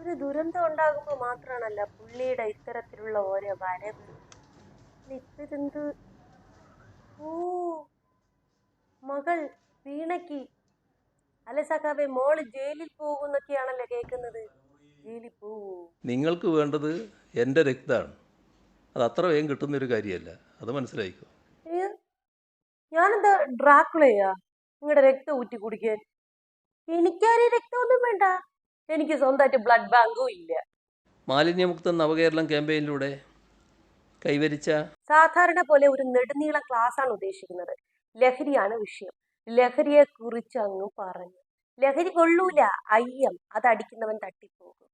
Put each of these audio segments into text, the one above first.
ഒരു ദുരന്തം ഉണ്ടാകുമ്പോൾ മാത്രമാണല്ല പുള്ളിയുടെ ഇത്തരത്തിലുള്ള ഓരോ വരവ്. ഇപ്പൊ ഇതെന്ത് ഓ മകൾ വീണയ്ക്ക്. അല്ലെ സഖാവെ മോൾ ജയിലിൽ പോകുന്നൊക്കെയാണല്ലോ കേൾക്കുന്നത്. ജയിലിൽ പോവോ? നിങ്ങൾക്ക് വേണ്ടത് എന്റെ രക്തമാണ്. അത് അത്ര വേഗം കിട്ടുന്ന ഒരു കാര്യമല്ല. അത് മനസ്സിലായിക്കോ? ഞാനെന്താ ഡ്രാക്കുളയാ? നിങ്ങളുടെ രക്തം ഊറ്റി കുടിക്കാൻ എനിക്കാരും രക്തമൊന്നും വേണ്ട. എനിക്ക് സ്വന്തമായിട്ട് ബ്ലഡ് ബാങ്കും ഇല്ല. മാലിന്യമുക്ത നവകേരളം ക്യാമ്പയിനിലൂടെ കൈവരിച്ച സാധാരണ പോലെ ഒരു നെടുനീള ക്ലാസ് ആണ് ഉദ്ദേശിക്കുന്നത്. ലഹരിയാണ് വിഷയം. ലഹരിയെ കുറിച്ച് അങ്ങ് പറഞ്ഞു. ലഹരി കൊള്ളൂല അയ്യം. അത് അടിക്കുന്നവൻ തട്ടിപ്പോകും.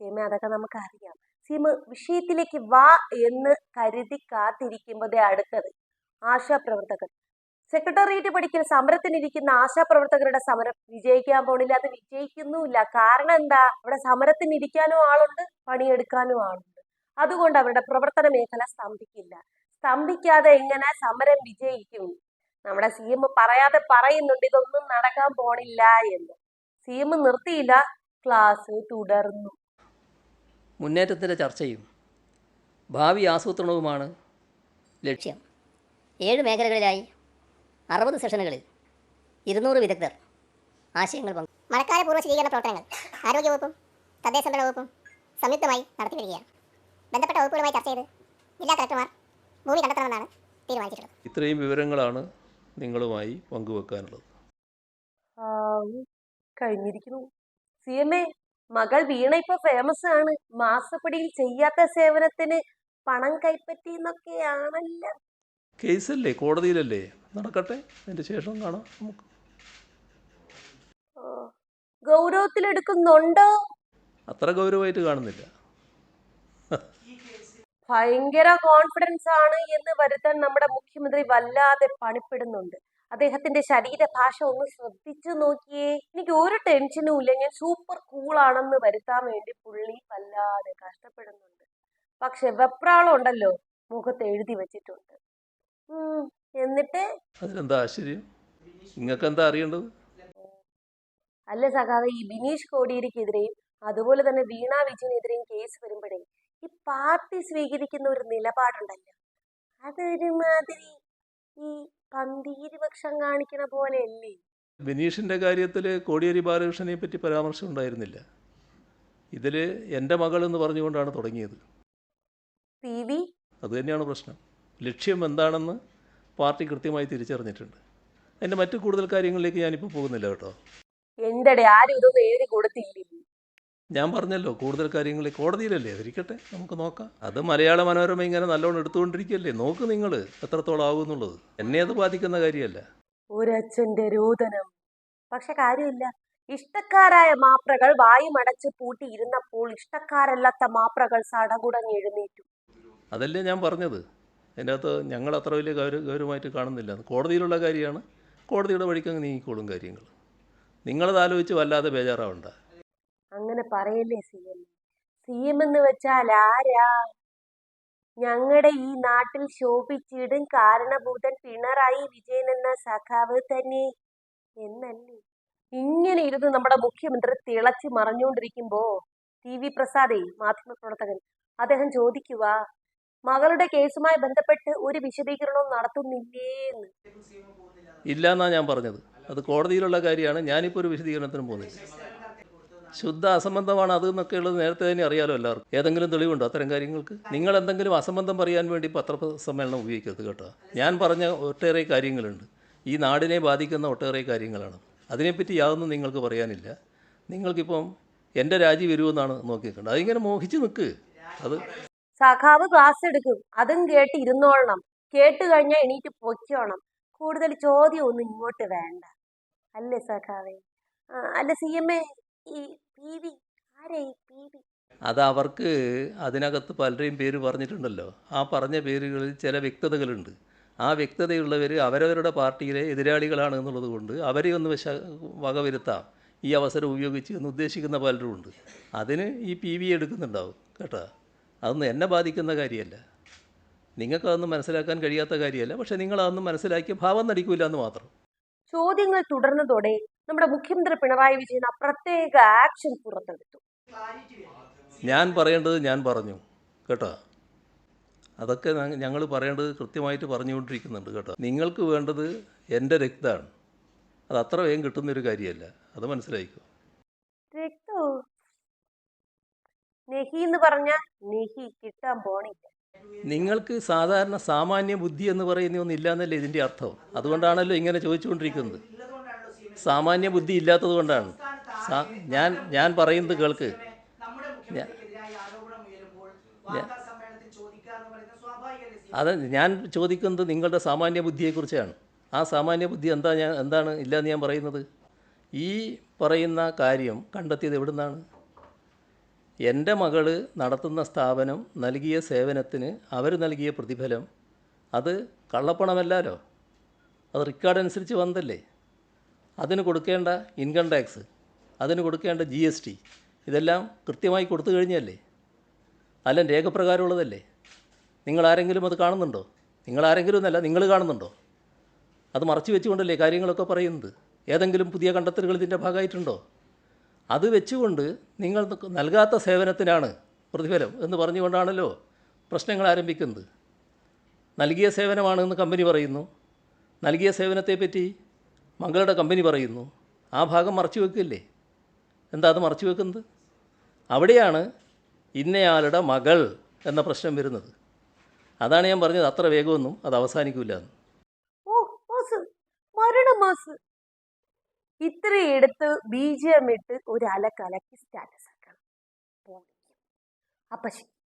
സീമ അതൊക്കെ നമുക്കറിയാം. സീമ വിഷയത്തിലേക്ക് വാ എന്ന് കരുതി കാത്തിരിക്കുമ്പോഴേ അടുത്തത് ആശാപ്രവർത്തകർ സെക്രട്ടേറിയറ്റ് പഠിക്കൽ സമരത്തിനിരിക്കുന്ന ആശാപ്രവർത്തകരുടെ സമരം വിജയിക്കാൻ പോണില്ല അത് വിജയിക്കുന്നുമില്ല. കാരണം എന്താ? അവിടെ സമരത്തിനിരിക്കാനും ആളുണ്ട് പണിയെടുക്കാനും ആളുണ്ട്. അതുകൊണ്ട് അവരുടെ പ്രവർത്തന മേഖല സ്തംഭിക്കില്ല. സ്തംഭിക്കാതെ എങ്ങനെ സമരം വിജയിക്കും? നമ്മുടെ സി എം പറയാതെ പറയുന്നുണ്ട് ഇതൊന്നും നടക്കാൻ പോണില്ല എന്ന്. സി എം നിർത്തിയില്ല ക്ലാസ് തുടർന്നു. മുന്നേറ്റത്തിന്റെ ചർച്ചയും ഭാവി ആസൂത്രണവുമാണ് ലക്ഷ്യം ലക്ഷ്യം. ഏഴ് മേഖലകളിലായി അറുപത് സെഷനുകളിൽ ഇരുന്നൂറ് വിദഗ്ധർ ആശയങ്ങൾ പങ്കു മഴക്കാല പൂർവ ശുചീകരണ പ്രവർത്തനങ്ങൾ ആരോഗ്യവകുപ്പും തദ്ദേശ സ്വയംഭരണ വകുപ്പും സംയുക്തമായി നടത്തി വരികയാണ് ബന്ധപ്പെട്ട വകുപ്പുകളുമായി ചർച്ച ചെയ്ത് ജില്ലാ കളക്ടർമാർ ഭൂമി കണ്ടെത്തണമെന്നാണ് തീരുമാനിച്ചിട്ടുള്ളത്. ഇത്രയും വിവരങ്ങളാണ് നിങ്ങളുമായി പങ്കുവെക്കാനുള്ളത്. കഴിഞ്ഞിരിക്കുന്നു. സി എം എ മകൾ വീണ ഇപ്പൊ ഫേമസ് ആണ്. മാസപ്പടിയിൽ ചെയ്യാത്ത സേവനത്തിന് പണം കൈപ്പറ്റി എന്നൊക്കെയാണല്ലോ കേസല്ലേ? കോടതിയിലല്ലേ? നടക്കട്ടെ. അതിന്റെ ശേഷം കാണാം നമുക്ക്. ഗൗരവത്തിലെടുക്കുന്നുണ്ടോ? അത്ര ഗൗരവമായിട്ട് കാണുന്നില്ല. ഭയങ്കര കോൺഫിഡൻസ് ആണ് എന്ന് വരുത്താൻ നമ്മുടെ മുഖ്യമന്ത്രി വല്ലാതെ പണിപ്പെടുന്നുണ്ട്. അദ്ദേഹത്തിന്റെ ശരീരഭാഷ ഒന്ന് ശ്രദ്ധിച്ചു നോക്കിയേ. എനിക്ക് ഒരു ടെൻഷനും ഇല്ല. ഞാൻ സൂപ്പർ കൂളാണെന്ന് വരുത്താൻ വേണ്ടി പുള്ളി വല്ലാതെ കഷ്ടപ്പെടുന്നുണ്ട്. പക്ഷെ വെപ്രാളം ഉണ്ടല്ലോ. മുഖത്ത് എഴുതി വെച്ചിട്ടുണ്ട്. എന്നിട്ട്? അതിനെന്താ ആശ്ചര്യം? നിങ്ങൾക്ക് എന്താ അറിയേണ്ടത്? അല്ല സഖാവ് ഈ ബിനീഷ് കോടിയേരിക്കെതിരെയും അതുപോലെ തന്നെ വീണ വിജയനെതിരെയും കേസ് വരുമ്പോഴേ ഈ പാർട്ടി സ്വീകരിക്കുന്ന ഒരു നിലപാടുണ്ടല്ലോ. അതൊരുമാതിരി ഈ പന്തീരിപക്ഷം കാണിക്കണ പോലെയല്ലേ? ബിനീഷിന്റെ കാര്യത്തിൽ കോടിയേരി ബാലകൃഷ്ണനെ പറ്റി പരാമർശം ഉണ്ടായിരുന്നില്ല. ഇതിൽ എന്റെ മകൾ എന്ന് പറഞ്ഞുകൊണ്ടാണ് തുടങ്ങിയത്. P V? അതുതന്നെയാണ് പ്രശ്നം. ലക്ഷ്യം എന്താണെന്ന് പാർട്ടി കൃത്യമായി തിരിച്ചറിഞ്ഞിട്ടുണ്ട്. അതിന്റെ മറ്റു കൂടുതൽ കാര്യങ്ങളിലേക്ക് ഞാനിപ്പോൾ പോകുന്നില്ല കേട്ടോ. എന്തടേ ആരും ഇതൊന്നും എഴുതി കൊടുത്തില്ലേ? ഞാൻ പറഞ്ഞല്ലോ കൂടുതൽ കാര്യങ്ങൾ കോടതിയിലല്ലേ? അതിരിക്കട്ടെ നമുക്ക് നോക്കാം. അത് മലയാള മനോരമ ഇങ്ങനെ നല്ലോണം എടുത്തുകൊണ്ടിരിക്കുകയല്ലേ നോക്ക് നിങ്ങൾ എത്രത്തോളം ആകുന്നുള്ളത് എന്നെ അത് ബാധിക്കുന്ന കാര്യമല്ല. ഒരച്ഛന്റെ രോദനം. പക്ഷെ കാര്യമില്ല. ഇഷ്ടക്കാരായ മാപ്രകൾ വായുമടച്ച് പൂട്ടി ഇരുന്നപ്പോൾ ഇഷ്ടക്കാരല്ലാത്ത മാപ്രകൾ സടകുടഞ്ഞെഴുന്നേറ്റു. അതല്ലേ ഞാൻ പറഞ്ഞത്. അതിന്റെ അകത്ത് ഞങ്ങൾ അത്ര വലിയ ഗൗര ഗൗരവമായിട്ട് കാണുന്നില്ല. കോടതിയിലുള്ള കാര്യമാണ്. കോടതിയുടെ വഴിക്കങ്ങ് നീങ്ങിക്കോളും കാര്യങ്ങൾ. നിങ്ങളത് ആലോചിച്ച് വല്ലാതെ ബേജാറാവണ്ട. അങ്ങനെ പറയല്ലേ സി എം. സി എം എന്ന് വെച്ചാൽ ആരാ? ഞങ്ങളുടെ ഈ നാട്ടിൽ ശോഭിച്ചിടും കാരണഭൂതൻ പിണറായി വിജയൻ എന്ന സഖാവ് തന്നെ. എന്നല്ലേ? ഇങ്ങനെ ഇരുന്ന് നമ്മുടെ മുഖ്യമന്ത്രി തിളച്ച് മറഞ്ഞുകൊണ്ടിരിക്കുമ്പോ ടി വി പ്രസാദേ മാധ്യമപ്രവർത്തകൻ അദ്ദേഹം ചോദിക്കുക മകളുടെ കേസുമായി ബന്ധപ്പെട്ട് ഒരു വിശദീകരണവും നടത്തുന്നില്ലേന്ന്. ഇല്ല എന്നാണ് ഞാൻ പറഞ്ഞത്. അത് കോടതിയിലുള്ള കാര്യമാണ്. ഞാനിപ്പോൾ ഒരു വിശദീകരണത്തിന് പോകുന്നില്ല. ശുദ്ധ അസംബന്ധമാണ് അത് എന്നൊക്കെ ഉള്ളത് നേരത്തെ തന്നെ അറിയാലോ എല്ലാവർക്കും. ഏതെങ്കിലും തെളിവുണ്ടോ അത്തരം കാര്യങ്ങൾക്ക്? നിങ്ങൾ എന്തെങ്കിലും അസംബന്ധം പറയാൻ വേണ്ടി പത്രസമ്മേളനം ഉപയോഗിക്കരുത് കേട്ടോ. ഞാൻ പറഞ്ഞ ഒട്ടേറെ കാര്യങ്ങളുണ്ട്. ഈ നാടിനെ ബാധിക്കുന്ന ഒട്ടേറെ കാര്യങ്ങളാണ്. അതിനെപ്പറ്റി യാതൊന്നും നിങ്ങൾക്ക് പറയാനില്ല. നിങ്ങൾക്കിപ്പം എന്റെ രാജി വരുമെന്നാണ് നോക്കിയിട്ടുണ്ട് അതിങ്ങനെ മോഹിച്ച് നിൽക്ക് അത് സഖാവ് ക്ലാസ് എടുക്കും. അതും കേട്ട് ഇരുന്നോളണം. കേട്ട് കഴിഞ്ഞാൽ എണീറ്റ് പൊയ്ക്കോണം. കൂടുതൽ ചോദ്യം ഒന്നും ഇങ്ങോട്ട് വേണ്ട. അല്ലേ സഖാവേ? അല്ല സി എം എ ഈ അത് അവർക്ക് അതിനകത്ത് പലരെയും പേര് പറഞ്ഞിട്ടുണ്ടല്ലോ. ആ പറഞ്ഞ പേരുകളിൽ ചില വ്യക്തതകളുണ്ട്. ആ വ്യക്തതയുള്ളവർ അവരവരുടെ പാർട്ടിയിലെ എതിരാളികളാണ് എന്നുള്ളത് കൊണ്ട് അവരെ ഒന്ന് വശ വകവരുത്താം ഈ അവസരം ഉപയോഗിച്ച് എന്ന് ഉദ്ദേശിക്കുന്ന പലരും ഉണ്ട് അതിന് ഈ പി വി എടുക്കുന്നുണ്ടാവും കേട്ടോ. അതൊന്നും എന്നെ ബാധിക്കുന്ന കാര്യമല്ല. നിങ്ങൾക്കതൊന്നും മനസ്സിലാക്കാൻ കഴിയാത്ത കാര്യമല്ല. പക്ഷെ നിങ്ങൾ അതൊന്നും മനസ്സിലാക്കിയ ഭാവം നടിക്കൂല എന്ന് മാത്രം. ചോദ്യങ്ങൾ തുടർന്നതോടെ നമ്മുടെ മുഖ്യമന്ത്രി പിണറായി വിജയൻ ആ പ്രത്യേക ആക്ഷൻ പുറത്തെടുത്തു. ഞാൻ പറയേണ്ടത് ഞാൻ പറഞ്ഞു. കേട്ടോ? അതൊക്കെ ഞങ്ങൾ പറയേണ്ടത് കൃത്യമായിട്ട് പറഞ്ഞുകൊണ്ടിരിക്കുന്നുണ്ട് കേട്ടോ? നിങ്ങൾക്ക് വേണ്ടത് എന്റെ രക്തമാണ്. അത് അത്ര വേഗം കിട്ടുന്നൊരു കാര്യമല്ല. അത് മനസ്സിലായിക്കോ രക്തോ നെഹി എന്ന് പറഞ്ഞ നെഹി കിട്ടാൻ പോണില്ല നിങ്ങൾക്ക് സാധാരണ സാമാന്യ ബുദ്ധി എന്ന് പറയുന്ന ഒന്നും ഇല്ലാന്നല്ലേ ഇതിന്റെ അർത്ഥം? അതുകൊണ്ടാണല്ലോ ഇങ്ങനെ ചോദിച്ചുകൊണ്ടിരിക്കുന്നത്. സാമാന്യ ബുദ്ധി ഇല്ലാത്തത് കൊണ്ടാണ്. ഞാൻ ഞാൻ പറയുന്നത് കേൾക്ക്? അത് ഞാൻ ചോദിക്കുന്നത് നിങ്ങളുടെ സാമാന്യ ബുദ്ധിയെക്കുറിച്ചാണ്. ആ സാമാന്യ ബുദ്ധി എന്താ ഞാൻ എന്താണ് ഇല്ലയെന്ന് ഞാൻ പറയുന്നത്? ഈ പറയുന്ന കാര്യം കണ്ടെത്തിയത് എവിടുന്നാണ്? എന്റെ മകൾ നടത്തുന്ന സ്ഥാപനം നൽകിയ സേവനത്തിന് അവർ നൽകിയ പ്രതിഫലം അത് കള്ളപ്പണമല്ലാലോ? അത് റെക്കോർഡ് അനുസരിച്ച് വന്നതല്ലേ? അതിന് കൊടുക്കേണ്ട ഇൻകം ടാക്സ് അതിന് കൊടുക്കേണ്ട ജി എസ് ടി ഇതെല്ലാം കൃത്യമായി കൊടുത്തു കഴിഞ്ഞല്ലേ അല്ല രേഖപ്രകാരമുള്ളതല്ലേ? നിങ്ങൾ ആരെങ്കിലും അത് കാണുന്നുണ്ടോ? നിങ്ങൾ ആരെങ്കിലും എന്നല്ല നിങ്ങൾ കാണുന്നുണ്ടോ? അത് മറച്ചു വെച്ചുകൊണ്ടല്ലേ കാര്യങ്ങളൊക്കെ പറയുന്നത്? ഏതെങ്കിലും പുതിയ കണ്ടെത്തലുകൾ ഇതിന്റെ ഭാഗമായിട്ടുണ്ടോ? അത് വെച്ചുകൊണ്ട് നിങ്ങൾ നൽകാത്ത സേവനത്തിനാണ് പ്രതിഫലം എന്ന് പറഞ്ഞുകൊണ്ടാണല്ലോ പ്രശ്നങ്ങൾ ആരംഭിക്കുന്നത്. നൽകിയ സേവനമാണെന്ന് കമ്പനി പറയുന്നു. നൽകിയ സേവനത്തെപ്പറ്റി മകളുടെ കമ്പനി പറയുന്നു. ആ ഭാഗം മറച്ചു വെക്കില്ലേ എന്താ അത് മറച്ചു വെക്കുന്നത് അവിടെയാണ് ഇന്നയാളുടെ മകൾ എന്ന പ്രശ്നം വരുന്നത്. അതാണ് ഞാൻ പറഞ്ഞത്. അത്ര വേഗമൊന്നും അത് അവസാനിക്കില്ല എന്ന്. ഓ മാസ്. മരണ മാസ് ഇത്ര എടുത്ത് ബി ജി എം ഇട്ട് ഒരു അലക്കലക്കി സ്റ്റാറ്റസ് ആക്കണം. അപ്പൊ ശരി.